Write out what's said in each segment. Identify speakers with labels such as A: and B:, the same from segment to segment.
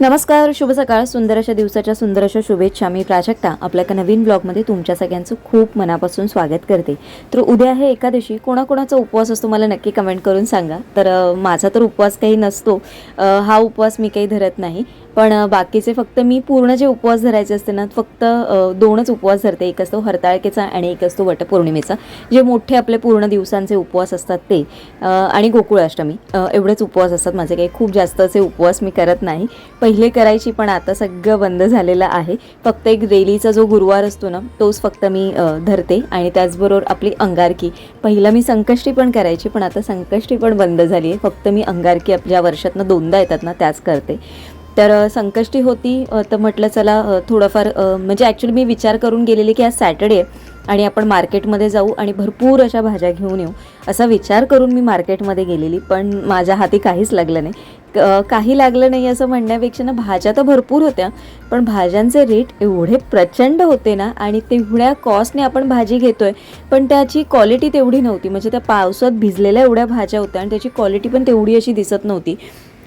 A: नमस्कार शुभ सकाळ. सुंदर अशा दिवसाच्या सुंदर अशा शुभेच्छा मी प्राजक्ता. आपल्या एका नवीन ब्लॉगमध्ये तुमच्या सगळ्यांचं खूप मनापासून स्वागत करते. तर उद्या आहे एकादशी. कोणाकोणाचा उपवास असतो मला नक्की कमेंट करून सांगा. तर माझा तर उपवास काही नसतो. हा उपवास मी काही धरत नाही. पण बाकीचे फक्त मी पूर्ण जे उपवास धरायचे असते ना फक्त दोनच उपवास धरते. एक असतो हरताळकेचा आणि एक असतो वटपौर्णिमेचा. जे मोठे आपले पूर्ण दिवसांचे उपवास असतात ते आणि गोकुळाष्टमी एवढेच उपवास असतात. माझे काही खूप जास्त असे उपवास मी करत नाही. पहिले करायची पण आता सगळं बंद झालेलं आहे. फक्त एक रेलीचा जो गुरुवार असतो ना तोच फक्त मी धरते. आणि त्याचबरोबर आपली अंगारकी. पहिलं मी संकष्टी पण करायची पण आता संकष्टी पण बंद झाली आहे. फक्त मी अंगारकी आपल्या वर्षातनं दोनदा येतात ना त्याच करते. तर संकष्टी होती. तर म्हटलं चला थोडंफार म्हणजे ॲक्च्युली मी विचार करून गेलेली की आज सॅटर्डे आहे आणि आपण मार्केटमध्ये जाऊ आणि भरपूर अशा भाज्या घेऊन येऊ असा विचार करून मी मार्केटमध्ये गेलेली. पण माझ्या हाती काहीच लागलं नाही. काही लागलं नाही असं म्हणण्यापेक्षा ना भाज्या तर भरपूर होत्या. पण भाज्यांचे रेट एवढे प्रचंड होते ना आणि तेवढ्या कॉस्टने आपण भाजी घेतोय पण त्याची क्वालिटी तेवढी नव्हती. म्हणजे त्या पावसात भिजलेल्या एवढ्या भाज्या होत्या आणि त्याची क्वालिटी पण तेवढी अशी दिसत नव्हती.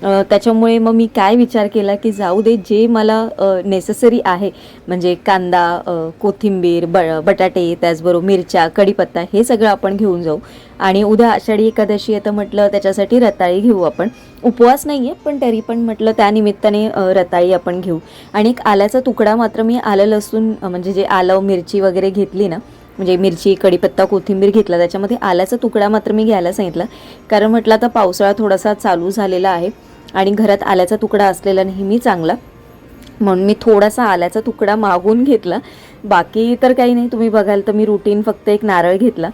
A: त्याच्यामुळे मग मी काय विचार केला की जाऊ दे जे मला नेसेसरी आहे म्हणजे कांदा कोथिंबीर ब बटाटे त्याचबरोबर मिरच्या कढीपत्ता हे सगळं आपण घेऊन जाऊ. आणि उद्या आषाढी एकादशी आहे तर म्हटलं त्याच्यासाठी रताळी घेऊ आपण. उपवास नाही आहे पण तरी पण म्हटलं त्यानिमित्ताने रताळी आपण घेऊ. आणि एक आल्याचा तुकडा मात्र मी आलं लसूण म्हणजे जे आलं मिरची वगैरे घेतली ना म्हणजे मिरची कढीपत्ता कोथिंबीर घेतला त्याच्यामध्ये आल्याचा तुकडा मात्र मी घ्यायला सांगितला. कारण म्हटलं आता पावसाळा थोडासा चालू झालेला आहे. आणि घरात आल्याचा तुकडा असलेला नेहमी चांगला. म्हणून मी थोडासा आल्याचा तुकडा मागून घेतला. बाकी तर काही नाही तुम्ही बघाल तर मी रुटीन फक्त एक नारळ घेतला.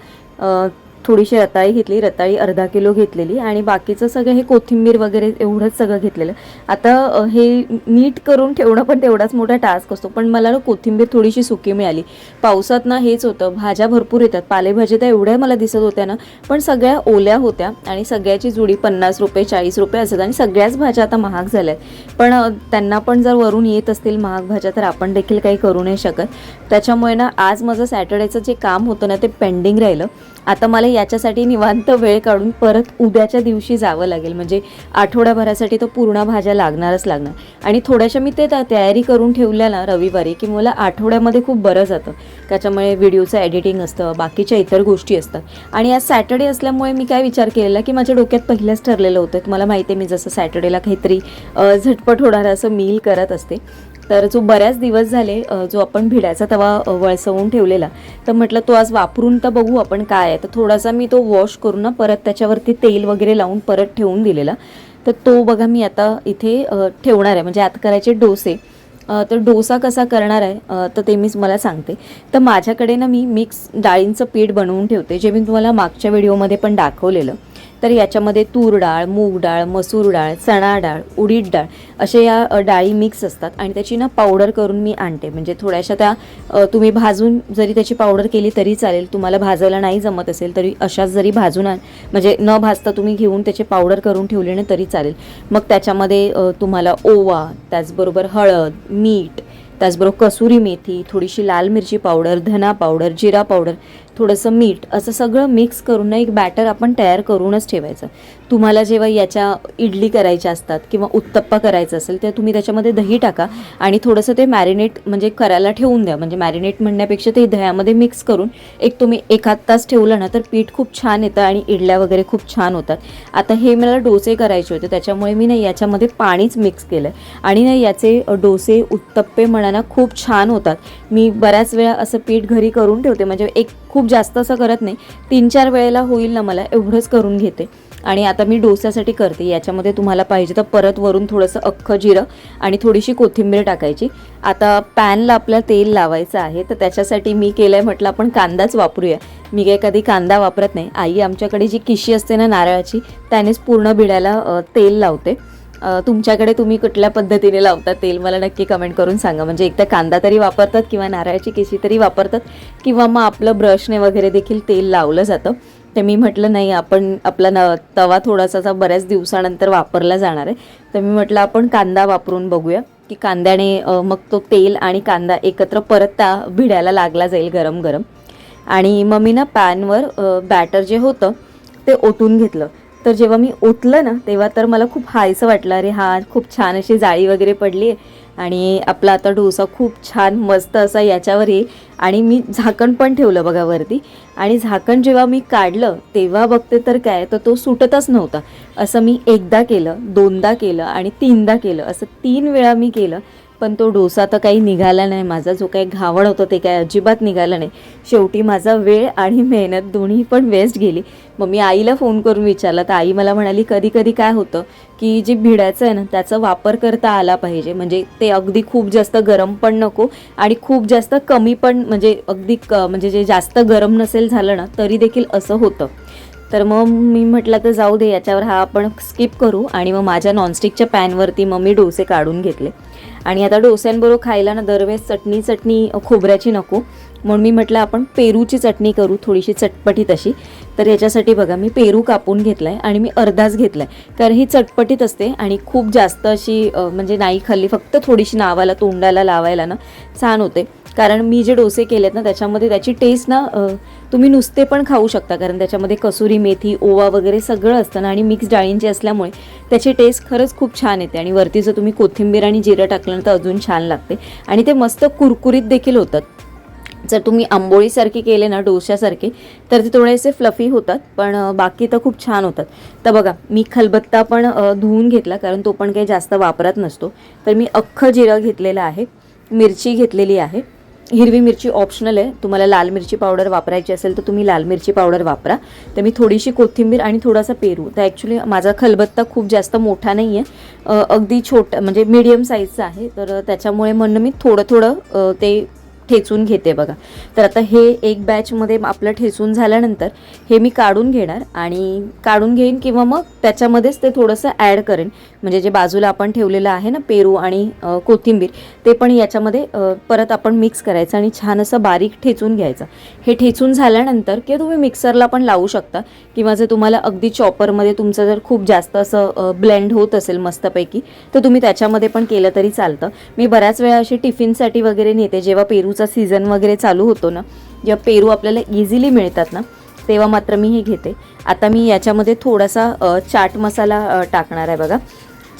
A: थोडीशी रताळी घेतली रताळी अर्धा किलो घेतलेली आणि बाकीचं सगळं हे कोथिंबीर वगैरे एवढंच सगळं घेतलेलं. आता हे नीट करून ठेवणं पण तेवढाच मोठा टास्क असतो पण मला ना कोथिंबीर थोडीशी सुकी मिळाली. पावसात ना हेच होतं भाज्या भरपूर येतात पालेभाज्या तर एवढ्या मला दिसत होत्या ना पण सगळ्या ओल्या होत्या आणि सगळ्याची जुडी पन्नास रुपये चाळीस रुपये असतात आणि सगळ्याच भाज्या आता महाग झाल्या आहेत पण त्यांना पण जर वरून येत असतील महाग भाज्या तर आपण देखील काही करू नाही शकत. त्याच्यामुळे ना आज माझं सॅटर्डेचं जे काम होतं ना ते पेंडिंग राहिलं. आता मला याच्यासाठी निवांत वेळ काढून परत उद्याच्या दिवशी जावं लागेल. म्हणजे आठवड्याभरासाठी तर पूर्ण भाज्या लागणारच लागणार. आणि थोड्याशा मी ते तयारी करून ठेवल्या ना रविवारी की मला आठवड्यामध्ये खूप बरं जातं. त्याच्यामुळे व्हिडिओचं एडिटिंग असतं बाकीच्या इतर गोष्टी असतात. आणि आज सॅटर्डे असल्यामुळे मी काय विचार केलेला की माझ्या डोक्यात पहिल्याच ठरलेलं होतं की मला माहिती आहे मी जसं सॅटर्डेला काहीतरी झटपट होणारं असं मील करत असते. तर जो बऱ्याच दिवस झाले जो आपण भिड्याचा तवा वळसवून ठेवलेला तर म्हटलं तो आज वापरून तर बघू आपण काय आहे. तर थोडासा मी तो वॉश करून ना परत त्याच्यावरती तेल वगैरे लावून परत ठेवून दिलेला. तर तो बघा मी आता इथे ठेवणार आहे. म्हणजे आता करायचे डोसे. तर डोसा कसा करणार आहे तर ते मीच मला सांगते. तर माझ्याकडे ना मी मिक्स डाळींचं पीठ बनवून ठेवते जे मी तुम्हाला मागच्या व्हिडिओमध्ये पण दाखवलेलं. तर याच्यामध्ये तूर डाळ मूग डाळ मसूर डाळ चणा डाळ उडीद डाळ असे या डाळी मिक्स असतात. आणि त्याची ना पावडर करून मी आणते. म्हणजे थोड्याशा त्या तुम्ही भाजून जरी त्याची पावडर केली तरी चालेल. तुम्हाला भाजायला नाही जमत असेल तरी अशाच जरी भाजून आण म्हणजे न भाजता तुम्ही घेऊन त्याची पावडर करून ठेवली ना तरी चालेल. मग त्याच्यामध्ये तुम्हाला ओवा त्याचबरोबर हळद मीठ त्याचबरोबर कसुरी मेथी थोडीशी लाल मिरची पावडर धना पावडर जिरा पावडर थोडंसं मीठ असं सगळं मिक्स करून ना एक बॅटर आपण तयार करूनच ठेवायचं. तुम्हाला जेव्हा याच्या इडली करायच्या असतात किंवा उत्तप्पा करायचं असेल तर तुम्ही त्याच्यामध्ये दही टाका आणि थोडंसं ते मॅरिनेट म्हणजे करायला ठेवून द्या. म्हणजे मॅरिनेट म्हणण्यापेक्षा ते दह्यामध्ये मिक्स करून एक तुम्ही एखाद तास ठेवलं ना तर पीठ खूप छान येतं आणि इडल्या वगैरे खूप छान होतात. आता हे मला डोसे करायचे होते त्याच्यामुळे मी ना याच्यामध्ये पाणीच मिक्स केलं आणि ना याचे डोसे उत्तप्पे म्हणा ना खूप छान होतात. मी बऱ्याच वेळा असं पीठ घरी करून ठेवते. म्हणजे एक खूप जास्त असं करत नाही. तीन चार वेळेला होईल ना मला एवढंच करून घेते. आणि आता मी डोस्यासाठी करते याच्यामध्ये तुम्हाला पाहिजे तर परत वरून थोडंसं अख्खं जिरं आणि थोडीशी कोथिंबीर टाकायची. आता पॅनला आपलं तेल लावायचं आहे तर त्याच्यासाठी मी केलं आहे म्हटलं आपण कांदाच वापरूया. मी काही कधी कांदा वापरत नाही. आई आमच्याकडे जी किशी असते ना नारळाची त्यानेच पूर्ण बिड्याला तेल लावते. तुमच्याकडे तुम्ही कुठल्या पद्धतीने लावता तेल? मला नक्की कमेंट करून सांगा. म्हणजे एकतर कांदा तरी वापरतात किंवा नारळाची केशी तरी वापरतात किंवा मग आपलं ब्रशने वगैरे देखील तेल लावलं जातं. तर मी म्हटलं नाही आपण आपला न तवा थोडासा बऱ्याच दिवसानंतर वापरला जाणार आहे. तर मी म्हटलं आपण कांदा वापरून बघूया की कांद्याने मग तो तेल आणि कांदा एकत्र परत त्या भिड्याला लागला जाईल गरम गरम आणि मग मी ना पॅनवर बॅटर जे होतं ते ओतून घेतलं. तर जेव्हा मी ओतलं ना तेव्हा तर मला खूप हायसं वाटलं अरे हा खूप छान अशी जाळी वगैरे पडली आणि आपला आता डोसा खूप छान मस्त असा याच्यावर आणि मी झाकण पण ठेवलं बघा वरती. आणि झाकण जेव्हा मी काढलं तेव्हा बघते तर काय तर तो सुटतच नव्हता. असं मी एकदा केलं दोनदा केलं आणि तीनदा केलं. असं तीन वेळा मी केलं. पण तो डोसा तर काही निघाला नाही. माझा जो काही घावण होतं ते काही अजिबात निघाला नाही. शेवटी माझा वेळ आणि मेहनत दोन्ही पण वेस्ट गेली. मग मी आईला फोन करून विचारला. तर आई मला म्हणाली कधी कधी काय होतं की जे भिड्याचं आहे ना त्याचा वापर करता आला पाहिजे. म्हणजे ते अगदी खूप जास्त गरम पण नको आणि खूप जास्त कमी पण म्हणजे अगदी क म्हणजे जे जास्त गरम नसेल झालं ना तरी देखील असं होतं. तर मग मी म्हटलं तर जाऊ दे याच्यावर हा आपण स्किप करू. आणि मग माझ्या नॉनस्टिकच्या पॅनवरती मग मी डोसे काढून घेतले. आणि आता डोस्यांबरोबर खायला ना दरवेळेस चटणी चटणी खोबऱ्याची नको. म्हणून मी म्हटलं आपण पेरूची चटणी करू थोडीशी चटपटीत अशी तर याच्यासाठी बघा मी पेरू कापून घेतला आहे आणि मी अर्धाच घेतला आहे कारण ही चटपटीत असते आणि खूप जास्त अशी म्हणजे नाही खाल्ली फक्त थोडीशी नावाला तोंडाला लावायला ना छान होते. कारण मी जे डोसे केलेत ना त्याच्यामध्ये त्याची टेस्ट ना तुम्ही नुसते पण खाऊ शकता. कारण त्याच्यामध्ये कसुरी मेथी ओवा वगैरे सगळं असतं ना आणि मिक्स डाळींची असल्यामुळे त्याची टेस्ट खरंच खूप छान येते. आणि वरती जर तुम्ही कोथिंबीर आणि जिरं टाकलं तर अजून छान लागते. आणि ते मस्त कुरकुरीत देखील होतात. जर तुम्ही आंबोळीसारखे केले ना डोश्यासारखे तर ते थोडेसे फ्लफी होतात पण बाकी तर खूप छान होतात. तर बघा मी खलबत्ता पण धुवून घेतला कारण तो पण काही जास्त वापरत नसतो. तर मी अख्खं जिरं घेतलेलं आहे मिरची घेतलेली आहे. हिरवी मिरची ऑप्शनल आहे. तुम्हाला लाल मिरची पावडर वापरायची असेल तर तुम्ही लाल मिरची पावडर वापरा. तर मी थोडीशी कोथिंबीर आणि थोडासा पेरू. तर ॲक्च्युली माझा खलबत्ता खूप जास्त मोठा नाही आहे अगदी छोटा म्हणजे मीडियम साईजचा आहे. तर त्याच्यामुळे म्हणणं मी थोडं थोडं ते ठेचून घेते बघा. तर आता हे एक बॅचमध्ये आपलं ठेचून झाल्यानंतर हे मी काढून घेणार आणि काढून घेईन किंवा मग त्याच्यामध्येच ते थोडंसं ॲड करेन. म्हणजे जे बाजूला आपण ठेवलेलं आहे ना पेरू आणि कोथिंबीर ते पण याच्यामध्ये परत आपण मिक्स करायचं आणि छान असं बारीक ठेचून घ्यायचं. हे ठेचून झाल्यानंतर किंवा तुम्ही मिक्सरला पण लावू शकता किंवा जर तुम्हाला अगदी चॉपरमध्ये तुमचं जर खूप जास्त असं ब्लेंड होत असेल मस्तपैकी तर तुम्ही त्याच्यामध्ये पण केलं तरी चालतं. मी बऱ्याच वेळा अशी टिफिनसाठी वगैरे नेते जेव्हा पेरू पेरूचा सीझन वगैरे चालू होतो ना जेव्हा पेरू आपल्याला इझिली मिळतात ना तेव्हा मात्र मी हे घेते. आता मी याच्यामध्ये थोडासा चाट मसाला टाकणार आहे बघा.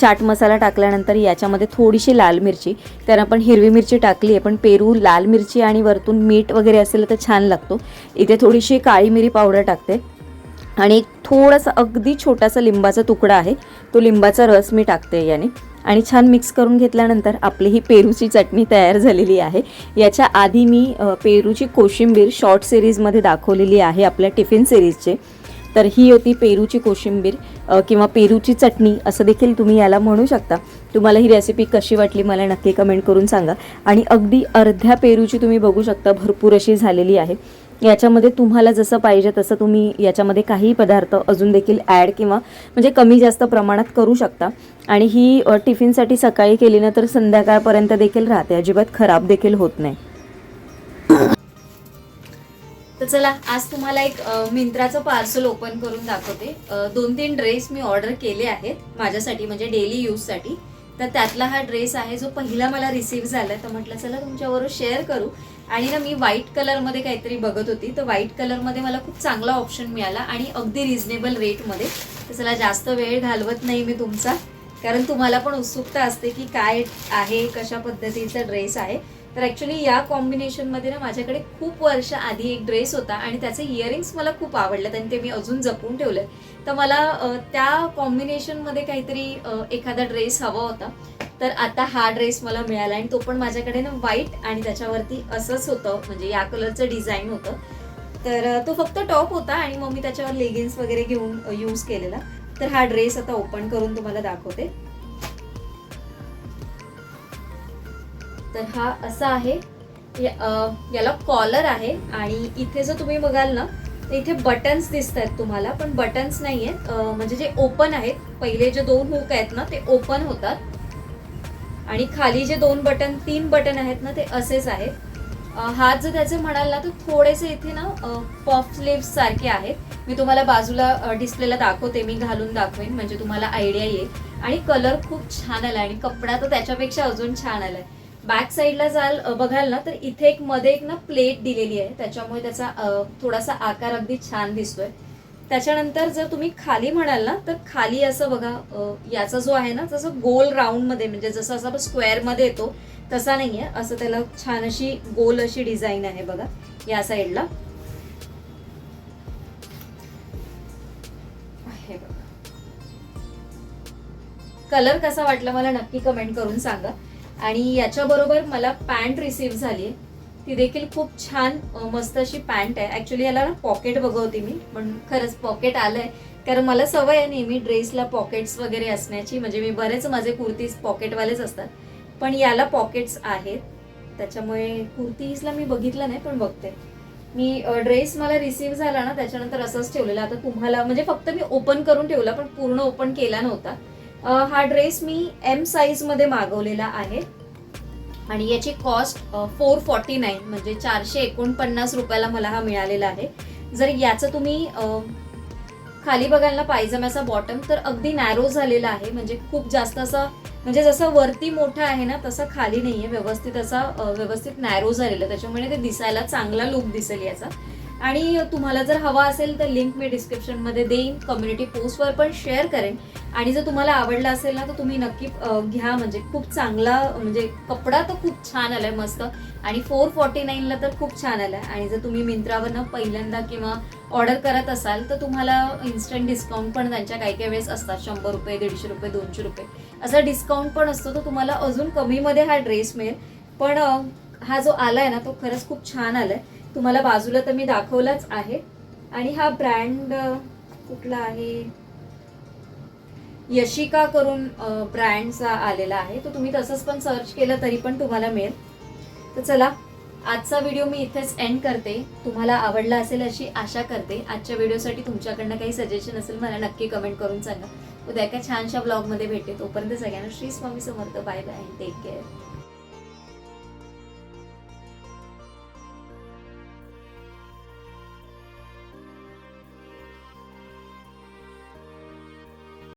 A: चाट मसाला टाकल्यानंतर याच्यामध्ये थोडीशी लाल मिरची कारण आपण हिरवी मिरची टाकली आहे पण पेरू लाल मिरची आणि वरतून मीठ वगैरे असेल तर छान लागतो. इथे थोडीशी काळी मिरी पावडर टाकते. आणि एक थोडासा अगदी छोटासा लिंबाचा तुकडा आहे तो लिंबाचा रस मी टाकते याने. आणि छान मिक्स करून घेतल्यानंतर आपली ही पेरूची चटणी तयार झालेली आहे. याच्या आधी मी पेरूची कोशिंबीर शॉर्ट सिरीजमध्ये दाखवलेली आहे आपल्या टिफिन सिरीजचे तर ही होती पेरूची कोशिंबीर किंवा पेरूची चटणी असं देखील तुम्ही याला म्हणू शकता. तुम्हाला ही रेसिपी कशी वाटली मला नक्की कमेंट करून सांगा. आणि अगदी अर्ध्या पेरूची तुम्ही बघू शकता भरपूर अशी झालेली आहे. याच्यामध्ये तुम्हाला जसं पाहिजे तसं तुम्ही याच्यामध्ये काही पदार्थ अजून देखील ॲड किंवा म्हणजे कमी जास्त प्रमाणात करू शकता. आणि ही टिफिनसाठी सकाळी केली ना तर संध्याकाळपर्यंत देखील राहते. अजिबात खराब देखील होत नाही. तर चला आज तुम्हाला एक मिंत्राचं पार्सल ओपन करून दाखवते. दोन तीन ड्रेस मी ऑर्डर केले आहेत माझ्यासाठी म्हणजे डेली यूजसाठी तर त्यातला हा ड्रेस आहे जो पहिला मला रिसीव्ह झाला. तर म्हटलं चला तुमच्याबरोबर शेअर करू. आणि ना मी व्हाईट कलरमध्ये काहीतरी बघत होती. तर व्हाईट कलरमध्ये मला खूप चांगला ऑप्शन मिळाला आणि अगदी रिझनेबल रेटमध्ये तर चला जास्त वेळ घालवत नाही मी तुमचा. कारण तुम्हाला पण उत्सुकता असते की काय आहे कशा पद्धतीचा ड्रेस आहे. तर ॲक्च्युली या कॉम्बिनेशनमध्ये ना माझ्याकडे खूप वर्ष आधी एक ड्रेस होता आणि त्याचे इयरिंग्स मला खूप आवडलेत आणि ते मी अजून जपून ठेवले तर मला त्या कॉम्बिनेशनमध्ये काहीतरी एखादा ड्रेस हवा होता. तर आता हा ड्रेस मला मिळाला आणि तो पण माझ्याकडे ना व्हाईट आणि त्याच्यावरती असंच होतं म्हणजे या कलरचं डिझाईन होतं. तर तो फक्त टॉप होता आणि मग मी त्याच्यावर लेगिन्स वगैरे घेऊन यूज केलेला. तर हा ड्रेस आता ओपन करून तुम्हाला दाखवते. तर हा असा आहे. या- याला कॉलर आहे आणि इथे जर तुम्ही बघाल ना तर इथे बटन्स दिसत आहेत तुम्हाला पण बटन्स नाही आहेत म्हणजे जे ओपन आहेत पहिले जे दोन हुक आहेत ना ते ओपन होतात. आणि खाली जे दोन बटन तीन बटन आहेत ना ते असेच आहेत. हात जर त्याचे म्हणाल ना तर थोडेसे इथे ना पॉप स्लीव्स सारखे आहेत. मी तुम्हाला बाजूला डिस्प्लेला दाखवते मी घालून दाखवेन म्हणजे तुम्हाला आयडिया येईल. आणि कलर खूप छान आला आणि कपडा तर त्याच्यापेक्षा अजून छान आलाय. बॅक साईडला जाल बघाल ना तर इथे एक मध्ये एक ना प्लेट दिलेली आहे. त्याच्यामुळे त्याचा थोडासा आकार अगदी छान दिसतोय. त्याच्यानंतर जर तुम्ही खाली म्हणाल ना तर खाली असं बघा याचा जो आहे ना तसं गोल राऊंडमध्ये म्हणजे जसं असं आपण स्क्वेअरमध्ये येतो तसा नाही आहे असं त्याला छान अशी गोल अशी डिझाईन आहे बघा या साईडला हे बघा. कलर कसा वाटला मला नक्की कमेंट करून सांगा. आणि याच्याबरोबर मला पॅन्ट रिसीव्ह झाली आहे ती देखील खूप छान मस्त अशी पॅन्ट आहे. ऍक्च्युली याला पॉकेट बघवते मी पण खरंच पॉकेट आलंय. कारण मला सवय आहे नेहमी ड्रेसला पॉकेट्स वगैरे असण्याची. म्हणजे मी बरेच माझे कुर्तीज पॉकेटवालेच असतात. पण याला पॉकेट्स आहेत. त्याच्यामुळे कुर्तीजला मी बघितलं नाही पण बघते. मी ड्रेस मला रिसीव्ह झाला ना त्याच्यानंतर असंच ठेवलेला. आता तुम्हाला म्हणजे फक्त मी ओपन करून ठेवला पण पूर्ण ओपन केला नव्हता. हा ड्रेस मी एम साईजमध्ये मागवलेला आहे. आणि याची कॉस्ट फोर फॉर्टी नाईन म्हणजे चारशे एकोणपन्नास रुपयाला मला हा मिळालेला आहे. जर याचं तुम्ही खाली बघायला पायजम्याचा बॉटम तर अगदी नॅरो झालेला आहे. म्हणजे खूप जास्त असा म्हणजे जसं वरती मोठा आहे ना तसा खाली नाहीये. व्यवस्थित असा व्यवस्थित नॅरो झालेला त्याच्यामुळे ते दिसायला चांगला लुक दिसेल याचा. आणि तुम्हाला जर हवा असेल तर लिंक मी डिस्क्रिप्शनमध्ये देईन कम्युनिटी पोस्टवर पण शेअर करेन. आणि जर तुम्हाला आवडला असेल ना तर तुम्ही नक्की घ्या. म्हणजे खूप चांगला म्हणजे कपडा तर खूप छान आलाय मस्त. आणि फोर फॉर्टी नाईनला तर खूप छान आलाय. आणि जर तुम्ही मिंत्रावरनं पहिल्यांदा किंवा ऑर्डर करत असाल तर तुम्हाला इन्स्टंट डिस्काउंट पण त्यांच्या काही काही वेळेस असतात. शंभर रुपये दीडशे रुपये दोनशे रुपये. असा डिस्काउंट पण असतो. तर तुम्हाला अजून कमीमध्ये हा ड्रेस मिळेल. पण हा जो आलाय ना तो खरंच खूप छान आलाय. तुम्हाला बाजूला तर मी दाखवलाच आहे. आणि हा ब्रँड कुठला आहे? यशिका करून ब्रँडचा आलेला आहे. तो तुम्ही तसंच पण सर्च केलं तरी पण तुम्हाला मिळेल. तर चला आजचा व्हिडिओ मी इथेच एंड करते. तुम्हाला आवडला असेल अशी आशा करते. आजच्या व्हिडिओसाठी तुमच्याकडनं काही सजेशन असेल मला नक्की कमेंट करून सांगा. उद्या एका छानशा ब्लॉगमध्ये भेटे तोपर्यंत सगळ्यांना Shri Swami Samarth. Bye bye take care